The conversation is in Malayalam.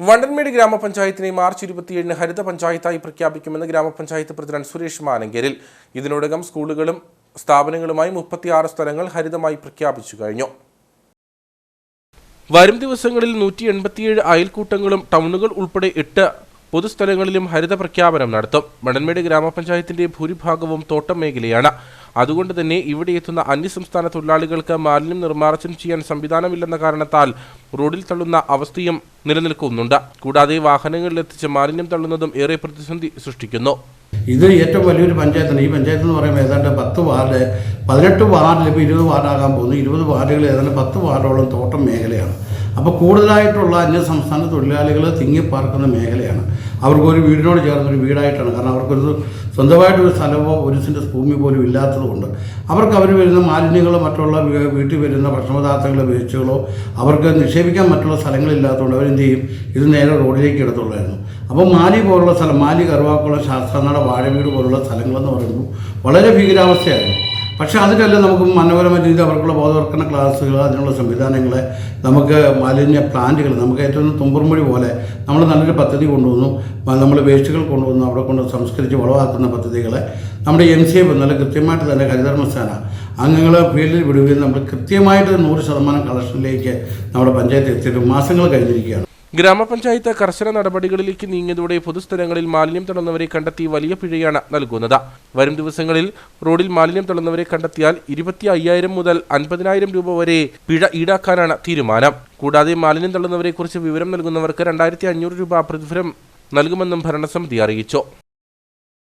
വണ്ടൻമേട് ഗ്രാമപഞ്ചായത്തിനെ മാർച്ച് ഇരുപത്തിയേഴിന് ഹരിത പഞ്ചായത്തായി പ്രഖ്യാപിക്കുമെന്ന് ഗ്രാമപഞ്ചായത്ത് പ്രസിഡന്റ് സുരേഷ് മാനങ്കേരിൽ. ഇതിനോടകം സ്കൂളുകളും സ്ഥാപനങ്ങളുമായി മുപ്പത്തിയാറ് സ്ഥലങ്ങൾ ഹരിതമായി പ്രഖ്യാപിച്ചു കഴിഞ്ഞു. വരും ദിവസങ്ങളിൽ നൂറ്റി എൺപത്തിയേഴ് അയൽക്കൂട്ടങ്ങളും ടൗണുകൾ ഉൾപ്പെടെ എട്ട് പൊതുസ്ഥലങ്ങളിലും ഹരിത പ്രഖ്യാപനം നടത്തും. വണ്ടൻമേട് ഗ്രാമപഞ്ചായത്തിന്റെ ഭൂരിഭാഗവും തോട്ടം മേഖലയാണ്. അതുകൊണ്ട് തന്നെ ഇവിടെ എത്തുന്ന അന്യസംസ്ഥാന തൊഴിലാളികൾക്ക് മാലിന്യം നിർമ്മാർജനം ചെയ്യാൻ സംവിധാനമില്ലെന്ന കാരണത്താൽ റോഡിൽ തള്ളുന്ന അവസ്ഥയും നിലനിൽക്കുന്നുണ്ട്. കൂടാതെ വാഹനങ്ങളിൽ എത്തിച്ച് മാലിന്യം തള്ളുന്നതും ഏറെ പ്രതിസന്ധി സൃഷ്ടിക്കുന്നു. ഇത് ഏറ്റവും വലിയൊരു പഞ്ചായത്താണ്. ഈ പഞ്ചായത്ത് എന്ന് പറയുമ്പോൾ ഏതാണ്ട് പത്ത് വാർഡ് പതിനെട്ട് വാർഡിൽ ഇപ്പോൾ ഇരുപത് വാർഡാകാൻ പോകുന്നു. ഇരുപത് വാർഡുകൾ ഏതാണ്ട് പത്ത് വാർഡോളം തോട്ടം മേഖലയാണ്. അപ്പോൾ കൂടുതലായിട്ടുള്ള അന്യ സംസ്ഥാന തൊഴിലാളികൾ തിങ്ങിപ്പാർക്കുന്ന മേഖലയാണ്. അവർക്ക് ഒരു വീടിനോട് ചേർന്നൊരു വീടായിട്ടാണ്. കാരണം അവർക്കൊരു സ്വന്തമായിട്ടൊരു സ്ഥലമോ ഒരു സെന്റ് ഭൂമി പോലും ഇല്ലാത്തതുകൊണ്ട് അവർക്ക് അവർ വരുന്ന മാലിന്യങ്ങളോ മറ്റുള്ള വീട്ടിൽ വരുന്ന ഭക്ഷണപദാർത്ഥങ്ങളോ വേസ്റ്റുകളോ അവർക്ക് നിക്ഷേപിക്കാൻ മറ്റുള്ള സ്ഥലങ്ങളില്ലാത്തതുകൊണ്ട് അവരെന്ത് ചെയ്യും? ഇത് നേരെ റോഡിലേക്ക് എടുത്തുള്ളായിരുന്നു അപ്പോൾ മാലി പോലുള്ള സ്ഥലം മാലി കറുവാക്കുള്ള ശാസ്ത്രനാട വാഴവീട് പോലുള്ള സ്ഥലങ്ങളെന്ന് പറയുമ്പോൾ വളരെ ഭീകരാവസ്ഥയായിരുന്നു. പക്ഷേ അതിനെല്ലാം നമുക്ക് മനോഹരമായ രീതിയിൽ അവർക്കുള്ള ബോധവൽക്കരണ ക്ലാസ്സുകൾ അതിനുള്ള സംവിധാനങ്ങൾ നമുക്ക് മാലിന്യ പ്ലാന്റുകൾ നമുക്ക് ഏറ്റവും തുമ്പർമൊഴി പോലെ നമ്മൾ നല്ലൊരു പദ്ധതി കൊണ്ടുവന്നു. നമ്മൾ വേസ്റ്റുകൾ കൊണ്ടുവന്നു അവിടെ കൊണ്ട് സംസ്കരിച്ച് വളവാക്കുന്ന പദ്ധതികളെ. നമ്മുടെ എം സി എഫ് നല്ല കൃത്യമായിട്ട് തന്നെ ഹരിധർമ്മസ്ഥാന അംഗങ്ങളെ ഫീൽഡിൽ വിടുകയും നമ്മൾ കൃത്യമായിട്ട് നൂറ് ശതമാനം കളക്ഷനിലേക്ക് നമ്മുടെ പഞ്ചായത്ത് എത്തിയിട്ട് മാസങ്ങൾ കഴിഞ്ഞിരിക്കുകയാണ്. ഗ്രാമപഞ്ചായത്ത് കർശന നടപടികളിലേക്ക് നീങ്ങിയതോടെ പൊതുസ്ഥലങ്ങളിൽ മാലിന്യം തള്ളുന്നവരെ കണ്ടെത്തി വലിയ പിഴയാണ് നൽകുന്നത്. വരും ദിവസങ്ങളിൽ റോഡിൽ മാലിന്യം തള്ളുന്നവരെ കണ്ടെത്തിയാൽ ഇരുപത്തി അയ്യായിരം മുതൽ അൻപതിനായിരം രൂപ വരെ പിഴ ഈടാക്കാനാണ് തീരുമാനം. കൂടാതെ മാലിന്യം തള്ളുന്നവരെക്കുറിച്ച് വിവരം നൽകുന്നവർക്ക് രണ്ടായിരത്തി അഞ്ഞൂറ് രൂപ പ്രതിഫലം നൽകുമെന്നും ഭരണസമിതി അറിയിച്ചു.